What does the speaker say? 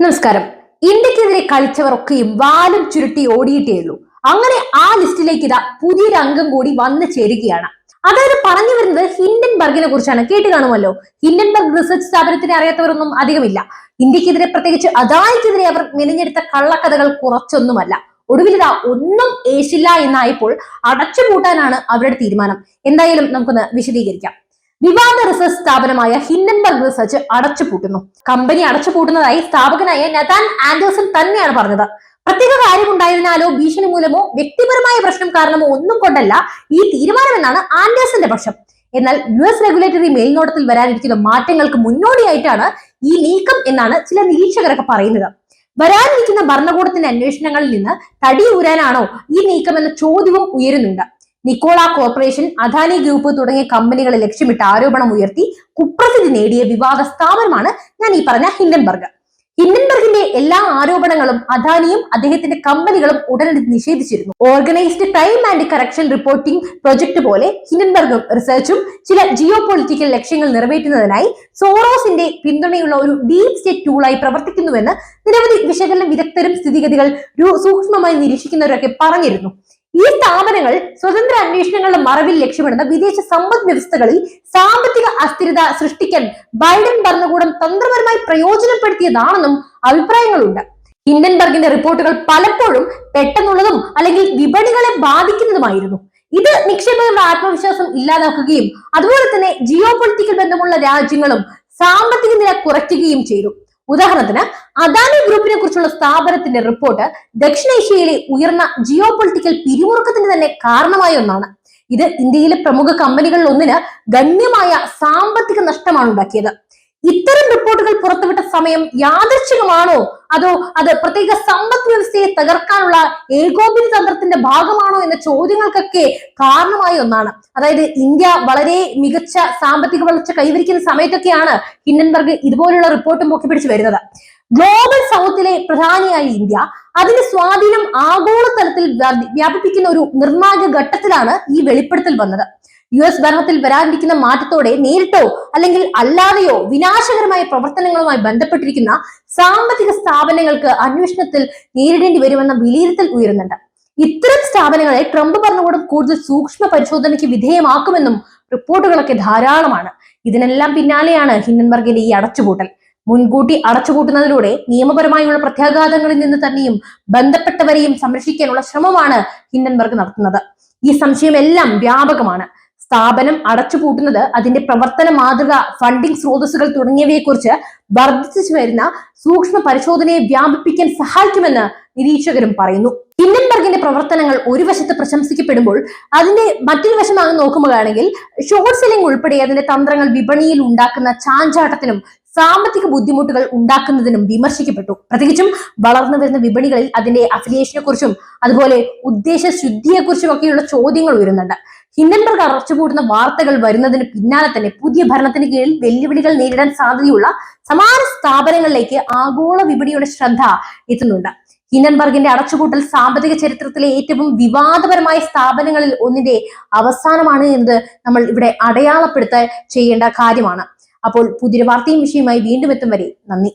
നമസ്കാരം. ഇന്ത്യക്കെതിരെ കളിച്ചവരൊക്കെയും വാലും ചുരുട്ടി ഓടിയിട്ടേ ഉള്ളൂ. അങ്ങനെ ആ ലിസ്റ്റിലേക്ക് ഇതാ പുതിയൊരു അംഗം കൂടി വന്നു ചേരുകയാണ്. അതായത് പറഞ്ഞു വരുന്നത് ഹിൻഡൻബർഗിനെ കുറിച്ചാണ്. കേട്ട് കാണുമല്ലോ? ഹിൻഡൻബർഗ് റിസർച്ച് സ്ഥാപനത്തിന് അറിയാത്തവരൊന്നും അധികമില്ല. ഇന്ത്യക്കെതിരെ പ്രത്യേകിച്ച് അദാനിക്കെതിരെ അവർ മെനഞ്ഞെടുത്ത കള്ളക്കഥകൾ കുറച്ചൊന്നുമല്ല. ഒടുവിൽ ഒടുവിലിതാ ഒന്നും ഏശില്ല എന്നായപ്പോൾ അടച്ചുപൂട്ടാനാണ് അവരുടെ തീരുമാനം. എന്തായാലും നമുക്കൊന്ന് വിശദീകരിക്കാം. വിവാദ റിസർച്ച് സ്ഥാപനമായ ഹിൻഡൻബർഗ് റിസർച്ച് അടച്ചുപൂട്ടുന്നു. കമ്പനി അടച്ചുപൂട്ടുന്നതായി സ്ഥാപകനായ നതാൻ ആൻഡേഴ്സൺ തന്നെയാണ് പറഞ്ഞത്. പ്രത്യേക കാര്യമുണ്ടായതിനാലോ ഭീഷണി മൂലമോ വ്യക്തിപരമായ പ്രശ്നം കാരണമോ ഒന്നും കൊണ്ടല്ല ഈ തീരുമാനമെന്നാണ് ആൻഡേഴ്സന്റെ പക്ഷം. എന്നാൽ യു എസ് റെഗുലേറ്ററി മേൽനോട്ടത്തിൽ വരാനിരിക്കുന്ന മാറ്റങ്ങൾക്ക് മുന്നോടിയായിട്ടാണ് ഈ നീക്കം എന്നാണ് ചില നിരീക്ഷകരൊക്കെ പറയുന്നത്. വരാനിരിക്കുന്ന ഭരണകൂടത്തിന്റെ അന്വേഷണങ്ങളിൽ നിന്ന് തടിയൂരാനാണോ ഈ നീക്കം എന്ന ചോദ്യവും ഉയരുന്നുണ്ട്. നിക്കോള കോർപ്പറേഷൻ അദാനി ഗ്രൂപ്പ് തുടങ്ങിയ കമ്പനികളെ ലക്ഷ്യമിട്ട് ആരോപണം ഉയർത്തി കുപ്രസിദ്ധി നേടിയ വിവാദ സ്ഥാപനമാണ് ഞാൻ ഈ പറഞ്ഞ ഹിൻഡൻബർഗ്. ഹിൻഡൻബർഗിന്റെ എല്ലാ ആരോപണങ്ങളും അദാനിയും അദ്ദേഹത്തിന്റെ കമ്പനികളും ഉടനടി നിഷേധിച്ചിരുന്നു. Organised crime and corruption reporting project പോലെ ഹിൻഡൻബർഗും റിസർച്ചും ചില ജിയോ പൊളിറ്റിക്കൽ ലക്ഷ്യങ്ങൾ നിറവേറ്റുന്നതിനായി സോറോസിന്റെ പിന്തുണയുള്ള ഒരു ഡീപ് സ്റ്റേറ്റ് ടൂളായി പ്രവർത്തിക്കുന്നുവെന്ന് നിരവധി വിശകലന വിദഗ്ധരും സ്ഥിതിഗതികൾ സൂക്ഷ്മമായി നിരീക്ഷിക്കുന്നവരൊക്കെ പറഞ്ഞിരുന്നു. ഈ സ്ഥാപനങ്ങൾ സ്വതന്ത്ര അന്വേഷണങ്ങളുടെ മറവിൽ ലക്ഷ്യമിടുന്ന വിദേശ സമ്പദ് വ്യവസ്ഥകളിൽ സാമ്പത്തിക അസ്ഥിരത സൃഷ്ടിക്കാൻ ബൈഡൻ ഭരണകൂടം തന്ത്രപരമായി പ്രയോജനപ്പെടുത്തിയതാണെന്നും അഭിപ്രായങ്ങളുണ്ട്. ഹിൻഡൻബർഗിന്റെ റിപ്പോർട്ടുകൾ പലപ്പോഴും പെട്ടെന്നുള്ളതും അല്ലെങ്കിൽ വിപണികളെ ബാധിക്കുന്നതുമായിരുന്നു. ഇത് നിക്ഷേപകരുടെ ആത്മവിശ്വാസം ഇല്ലാതാക്കുകയും അതുപോലെ തന്നെ ജിയോ പൊളിറ്റിക്കൽ ബന്ധമുള്ള രാജ്യങ്ങളും സാമ്പത്തിക നില കുറയ്ക്കുകയും ചെയ്തു. ഉദാഹരണത്തിന് അദാനി ഗ്രൂപ്പിനെ കുറിച്ചുള്ള സ്ഥാപനത്തിന്റെ റിപ്പോർട്ട് ദക്ഷിണേഷ്യയിലെ ഉയർന്ന ജിയോ പൊളിറ്റിക്കൽ പിരിമുറുക്കത്തിന് തന്നെ കാരണമായ ഒന്നാണ്. ഇത് ഇന്ത്യയിലെ പ്രമുഖ കമ്പനികളിൽ ഒന്നിന് ഗണ്യമായ സാമ്പത്തിക നഷ്ടമാണ് ഉണ്ടാക്കിയത്. ഇത്തരം റിപ്പോർട്ടുകൾ പുറത്തുവിട്ട സമയം യാദൃച്ഛികമാണോ അതോ അത് പ്രത്യേക സമ്പദ് വ്യവസ്ഥയെ തകർക്കാനുള്ള ഏകോപന തന്ത്രത്തിന്റെ ഭാഗമാണോ എന്ന ചോദ്യങ്ങൾക്കൊക്കെ കാരണമായി ഒന്നാണ്. അതായത് ഇന്ത്യ വളരെ മികച്ച സാമ്പത്തിക വളർച്ച കൈവരിക്കുന്ന സമയത്തൊക്കെയാണ് ഹിൻഡൻബർഗ് ഇതുപോലുള്ള റിപ്പോർട്ടും പൊക്കി പിടിച്ചു വരുന്നത്. ഗ്ലോബൽ സൗത്തിലെ പ്രധാനിയായ ഇന്ത്യ. അതിന്റെ സ്വാധീനം ആഗോളതലത്തിൽ വ്യാപി- വ്യാപിപ്പിക്കുന്ന ഒരു നിർണായക ഘട്ടത്തിലാണ് ഈ വെളിപ്പെടുത്തൽ വന്നത്. യു എസ് ഭരണത്തിൽ വരാനിരിക്കുന്ന മാറ്റത്തോടെ നേരിട്ടോ അല്ലെങ്കിൽ അല്ലാതെയോ വിനാശകരമായ പ്രവർത്തനങ്ങളുമായി ബന്ധപ്പെട്ടിരിക്കുന്ന സാമ്പത്തിക സ്ഥാപനങ്ങൾക്ക് അന്വേഷണത്തിൽ നേരിടേണ്ടി വരുമെന്ന വിലയിരുത്തൽ ഉയരുന്നുണ്ട്. ഇത്തരം സ്ഥാപനങ്ങളെ ട്രംപ് ഭരണകൂടം കൂടുതൽ സൂക്ഷ്മ പരിശോധനയ്ക്ക് വിധേയമാക്കുമെന്നും റിപ്പോർട്ടുകളൊക്കെ ധാരാളമാണ്. ഇതിനെല്ലാം പിന്നാലെയാണ് ഹിൻഡൻബർഗിന്റെ ഈ അടച്ചുപൂട്ടൽ. മുൻകൂട്ടി അടച്ചുപൂട്ടുന്നതിലൂടെ നിയമപരമായുള്ള പ്രത്യാഘാതങ്ങളിൽ നിന്ന് തന്നെയും ബന്ധപ്പെട്ടവരെയും സംരക്ഷിക്കാനുള്ള ശ്രമമാണ് ഹിൻഡൻബർഗ് നടത്തുന്നത്. ഈ സംശയമെല്ലാം വ്യാപകമാണ്. സ്ഥാപനം അടച്ചുപൂട്ടുന്നത് അതിന്റെ പ്രവർത്തന മാതൃക ഫണ്ടിംഗ് സ്രോതസ്സുകൾ തുടങ്ങിയവയെക്കുറിച്ച് വർദ്ധിച്ചു വരുന്ന സൂക്ഷ്മ പരിശോധനയെ വ്യാപിപ്പിക്കാൻ സഹായിക്കുമെന്ന് നിരീക്ഷകരും പറയുന്നു. ഹിൻഡൻബർഗിന്റെ പ്രവർത്തനങ്ങൾ ഒരു വശത്ത് പ്രശംസിക്കപ്പെടുമ്പോൾ അതിന്റെ മറ്റൊരു വശം അങ്ങ് നോക്കുമ്പോഴാണെങ്കിൽ ഷോർട്ട് സെല്ലിംഗ് ഉൾപ്പെടെ അതിന്റെ തന്ത്രങ്ങൾ വിപണിയിൽ ഉണ്ടാക്കുന്ന ചാഞ്ചാട്ടത്തിനും സാമ്പത്തിക ബുദ്ധിമുട്ടുകൾ ഉണ്ടാക്കുന്നതിനും വിമർശിക്കപ്പെട്ടു. പ്രത്യേകിച്ചും വളർന്നു വരുന്ന വിപണികളിൽ അതിന്റെ അഫിലിയേഷനെ കുറിച്ചും അതുപോലെ ഉദ്ദേശ ശുദ്ധിയെക്കുറിച്ചും ഒക്കെയുള്ള ചോദ്യങ്ങൾ ഉയരുന്നുണ്ട്. ഹിൻഡൻബർഗ് അടച്ചുപൂട്ടുന്ന വാർത്തകൾ വരുന്നതിന് പിന്നാലെ തന്നെ പുതിയ ഭരണത്തിന് കീഴിൽ വെല്ലുവിളികൾ നേരിടാൻ സാധ്യതയുള്ള സമാന സ്ഥാപനങ്ങളിലേക്ക് ആഗോള വിപണിയുടെ ശ്രദ്ധ എത്തുന്നുണ്ട്. ഹിൻഡൻബർഗിന്റെ അടച്ചുകൂട്ടൽ സാമ്പത്തിക ചരിത്രത്തിലെ ഏറ്റവും വിവാദപരമായ സ്ഥാപനങ്ങളിൽ ഒന്നിന്റെ അവസാനമാണ് എന്നത് നമ്മൾ ഇവിടെ അടയാളപ്പെടുത്ത ചെയ്യേണ്ട കാര്യമാണ്. അപ്പോൾ പുതിയ വാർത്തയും വിഷയമായി വീണ്ടും എത്തും വരെ നന്ദി.